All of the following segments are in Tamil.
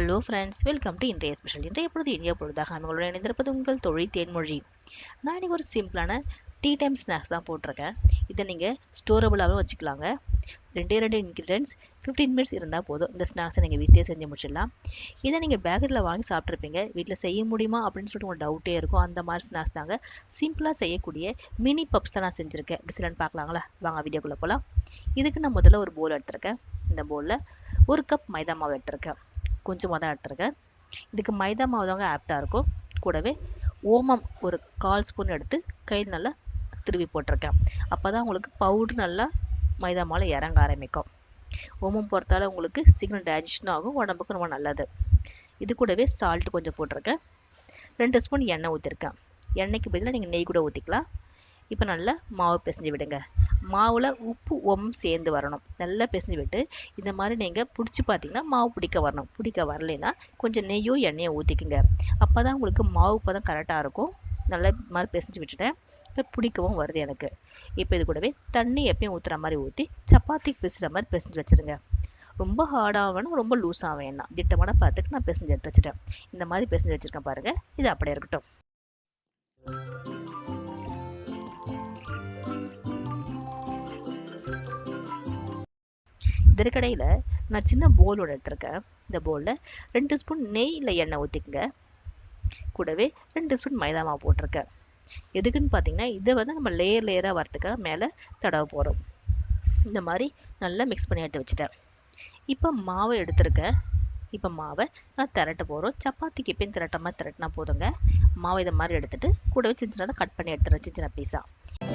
ஹலோ ஃப்ரெண்ட்ஸ் வெல்கம் டு இன்றைய ஸ்பெஷல் இன்றைய பொழுது இனிய பொழுதாக நம்மளோட இணைந்திருப்பது உங்கள் தொழில் தேன்மொழி. நான் இன்றைக்கி ஒரு சிம்பிளான டீ டைம் ஸ்நாக்ஸ் தான் போட்டிருக்கேன். இதை நீங்கள் ஸ்டோரபுளாகவும் வச்சுக்கலாங்க. ரெண்டே ரெண்டு இன்க்ரீடியன்ஸ் ஃபிஃப்டீன் மினிட்ஸ் இருந்தால் போதும். இந்த ஸ்நாக்ஸை நீங்கள் வீட்டிலே செஞ்சு முடிச்சிடலாம். இதை நீங்கள் பேக்கரியில் வாங்கி சாப்பிட்ருப்பீங்க வீட்டில் செய்ய முடியுமா அப்படின்னு சொல்லிட்டு உங்களுக்கு டவுட்டே இருக்கும். அந்த மாதிரி ஸ்நாக்ஸ் தாங்க. சிம்பிளாக செய்யக்கூடிய மினி பப்ஸ் தான் நான் செஞ்சுருக்கேன். எப்படி சிலன்னு பார்க்கலாங்களா? வாங்க வீடியோக்குள்ளே போகலாம் இதுக்கு நான் முதல்ல ஒரு போல் எடுத்திருக்கேன். இந்த போலில் ஒரு கப் மைதா மாவு எடுத்திருக்கேன். கொஞ்சமாக தான் எடுத்துருக்கேன். இதுக்கு மைதா மாவு தாங்க ஆப்டாக இருக்கும். கூடவே ஓமம் ஒரு கால் ஸ்பூன் எடுத்து கையில் நல்லா திருவி போட்டிருக்கேன். அப்போ தான் உங்களுக்கு பவுட்ரு நல்லா மைதா மாவில் இறங்க ஆரம்பிக்கும். ஓமம் பொறுத்தால உங்களுக்கு சீக்கிரம் டைஜஷன் ஆகும் உடம்புக்கு ரொம்ப நல்லது. இது கூடவே சால்ட் கொஞ்சம் போட்டிருக்கேன். ரெண்டு ஸ்பூன் எண்ணெய் ஊற்றிருக்கேன் எண்ணெய்க்கு பதிலாக நீங்கள் நெய் கூட ஊற்றிக்கலாம் இப்போ நல்லா மாவு பிசைஞ்சு விடுங்க. மாவில் உப்பு ஒம் சேர்ந்து வரணும். நல்லா பிசைஞ்சு விட்டு இந்த மாதிரி நீங்கள் பிடிச்சி பார்த்தீங்கன்னா மாவு பிடிக்க வரணும். பிடிக்க வரலைன்னா கொஞ்சம் நெய்யோ எண்ணெயோ ஊற்றிக்குங்க அப்போ தான் உங்களுக்கு மாவு இப்போ தான் கரெக்டாக இருக்கும். நல்லா மாதிரி பிசைஞ்சு விட்டுட்டேன். இப்போ பிடிக்கவும் வருது எனக்கு. இப்போ இது கூடவே தண்ணி எப்பயும் ஊற்றுற மாதிரி ஊற்றி சப்பாத்தி பிசுகிற மாதிரி பிசைஞ்சு வச்சுருங்க. ரொம்ப ஹார்டாக வேணும் ரொம்ப லூஸாக வேணாம். திட்டமான பார்த்துட்டு நான் பிசைஞ்சு எடுத்து வச்சுட்டேன். இந்த மாதிரி பிசைஞ்சு வச்சுருக்கேன் பாருங்கள் இது அப்படியே இருக்கட்டும். இதற்கடையில் நான் சின்ன போலோட எடுத்திருக்கேன். இந்த போலில் ரெண்டு ஸ்பூன் நெய் இல்லை எண்ணெய் ஊற்றிக்கங்க கூடவே ரெண்டு ஸ்பூன் மைதா மாவு போட்டிருக்கேன். எதுக்குன்னு பார்த்தீங்கன்னா இதை வந்து நம்ம லேயர் லேயராக வரத்துக்காக மேலே தடவை போகிறோம் இந்த மாதிரி நல்லா மிக்ஸ் பண்ணி எடுத்து வச்சுட்டேன். இப்போ மாவை எடுத்திருக்கேன். இப்போ மாவை நான் திரட்ட போகிறோம் சப்பாத்திக்கு எப்பயும் திரட்ட மாதிரி திரட்டினா போதுங்க. மாவை இதை மாதிரி எடுத்துகிட்டு கூடவே சின்ன சின்னதாக கட் பண்ணி எடுத்துறேன் சின்ன சின்ன பீஸாக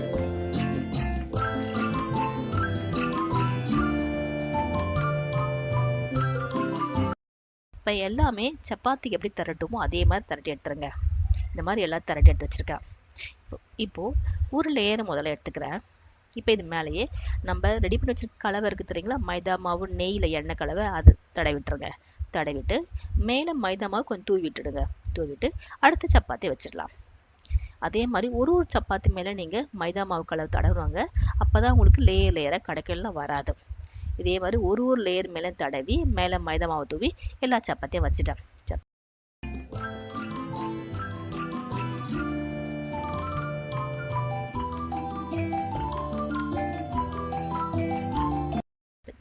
இப்போ எல்லாமே சப்பாத்திக்கு எப்படி திரட்டுமோ அதே மாதிரி திரட்டி எடுத்துருங்க. இந்த மாதிரி எல்லாம் திரட்டி எடுத்து வச்சுருக்கேன். இப்போ இப்போது ஒரு லேயரை முதல்ல எடுத்துக்கிறேன். இப்போ இது மேலேயே நம்ம ரெடி பண்ணி வச்சிருக்க கலவை இருக்குது தெரியுங்களா? மைதா மாவு நெய்யில் எண்ணெய் கலவை அது தடவிட்டுருங்க தடவிட்டு மேலே மைதா மாவு கொஞ்சம் தூவி விட்டுடுங்க. தூவிட்டு அடுத்த சப்பாத்தி வச்சிடலாம். அதே மாதிரி ஒரு ஒரு சப்பாத்தி மேலே நீங்கள் மைதா மாவு கலவை தடவுவாங்க அப்போ தான் உங்களுக்கு லேயர் லேயராக கிடைக்கலாம் வராது. இதே மாதிரி ஒரு ஒரு லேயர் மேலே தடவி மேலே மைதா மாவு தூவி எல்லா சப்பாத்தியும் வச்சுட்டேன்.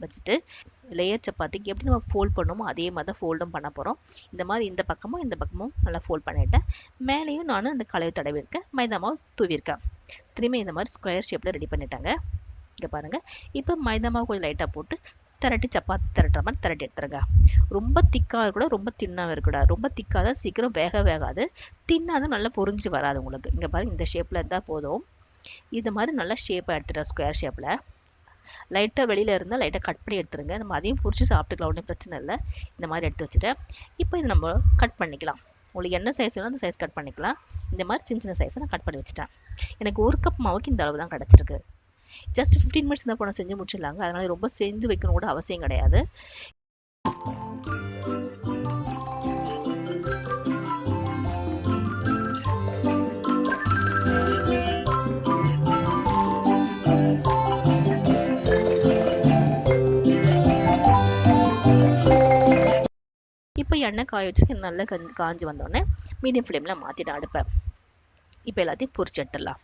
வச்சுட்டு லேயர் சப்பாத்திக்கு எப்படி நம்ம ஃபோல்ட் பண்ணுமோ அதே மாதிரி தான் ஃபோல்டும் பண்ண போகிறோம் இந்த மாதிரி இந்த பக்கமும் இந்த பக்கமும் நல்லா ஃபோல்ட் பண்ணிவிட்டேன் மேலேயும் நான் அந்த கலவை தடவிருக்கேன் மைதா மாவு தூவிருக்கேன் திரும்பி இந்த மாதிரி ஸ்கொயர் ஷேப்பில் ரெடி பண்ணிட்டாங்க. இங்கே பாருங்கள் இப்போ மைதா மாவு கொஞ்சம் லைட்டாக போட்டு திரட்டி சப்பாத்தி திரட்டுற மாதிரி திரட்டி எடுத்துருங்க. ரொம்ப திக்காக இருக்கக்கூடாது ரொம்ப தின்னாக இருக்கக்கூடாது. ரொம்ப திக்காக தான் சீக்கிரம் வேக வேகாது. தின்னாக தான் நல்லா பொறிஞ்சு வராது உங்களுக்கு. இங்கே பாருங்கள் இந்த ஷேப்பில் இருந்தால் போதும். இது மாதிரி நல்லா ஷேப்பாக எடுத்துட்டேன் ஸ்கொயர் ஷேப்பில் லைட்டாக வெளியில் இருந்தால் லைட்டாக கட் பண்ணி எடுத்துருங்க. நம்ம அதையும் பிடிச்சி சாப்பிட்டுக்கலாம் ஒன்றும் பிரச்சனை இல்லை. இந்த மாதிரி எடுத்து வச்சுட்டேன். இப்போ இது நம்ம கட் பண்ணிக்கலாம். உங்களுக்கு என்ன சைஸ் வேணும் அந்த சைஸ் கட் பண்ணிக்கலாம். இந்த மாதிரி சின்ன சின்ன சைஸை நான் கட் பண்ணி வச்சுட்டேன். எனக்கு ஒரு கப் மாவுக்கு இந்த அளவு தான் கிடச்சிருக்கு. ஜஸ்ட் ஃபிஃப்டீன் மினிட்ஸ் இந்த போனால் செஞ்சு முடிச்சிடலாங்க. அதனால் ரொம்ப சேர்ந்து வைக்கணும் கூட அவசியம் கிடையாது. இப்போ எண்ணெய் காய வச்சு நல்லா காஞ்சி வந்தோடனே மீடியம் ஃப்ளேமில் மாற்றிட்டு அடுப்பேன் இப்போ எல்லாத்தையும் பொறிச்சு எடுத்துடலாம்.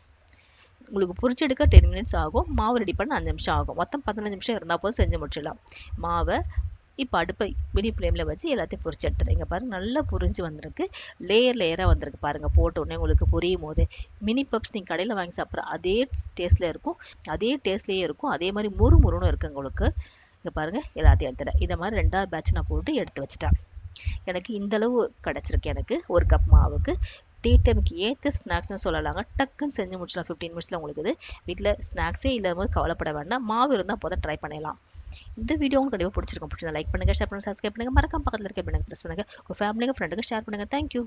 உங்களுக்கு பொரிச்சு எடுக்க டென் மினிட்ஸ் ஆகும். மாவு ரெடி பண்ண அஞ்சு நிமிஷம் ஆகும். மொத்தம் பதினஞ்சு நிமிஷம் இருந்தால் போதும் செஞ்சு முடிச்சிடலாம். மாவை இப்போ அடுப்பை மீடியம் ஃப்ளேமில் வச்சு எல்லாத்தையும் பொரிச்சு எடுத்துடுறீங்க இங்கே பாருங்கள் நல்லா பொரிஞ்சு வந்திருக்கு. லேயர் லேயராக வந்திருக்கு பாருங்கள் போட்ட உடனே உங்களுக்கு புரியும் போது மினி பப்ஸ் நீங்கள் கடையில் வாங்கி சாப்பிட்ற அதே டேஸ்ட்டில் இருக்கும். அதே டேஸ்ட்லேயே இருக்கும். அதே மாதிரி முறு முறுன்னு இருக்குது உங்களுக்கு. இங்கே பாருங்கள் எல்லாத்தையும் எடுத்துட்டேன் இதை மாதிரி ரெண்டாவது பேட்ச் நான் போட்டு எடுத்து வச்சுட்டேன். எனக்கு இந்தளவு கிடச்சிருக்கு எனக்கு. ஒரு கப் மாவுக்கு. டீ டைமுக்கு ஏற்ற ஸ்நாக்ஸ்னு சொல்லலாங்க. டக்குன்னு செஞ்சு முடிச்சிடலாம். ஃபிஃப்டீன் மினிட்ஸில் உங்களுக்கு இது. வீட்டில் ஸ்நாக்ஸே இல்லாமல் கவலைப்பட வேண்டாம். மாவு இருந்தால் போதும் ட்ரை பண்ணலாம். இந்த வீடியோ உங்களுக்கு கண்டிப்பாக பிடிச்சிருக்கும். பிடிச்சா லைக் பண்ணுங்கள் ஷேர் பண்ணுங்கள் சப்ஸ்கிரைப் பண்ணுங்கள் மறக்காம பக்கத்தில் இருக்க பண்ணுங்கள் ப்ரெஸ் பண்ணுங்கள் உங்கள் ஃபேமிலிக்கு ஃப்ரெண்டுக்கு ஷேர் பண்ணுங்கள் தேங்க்யூ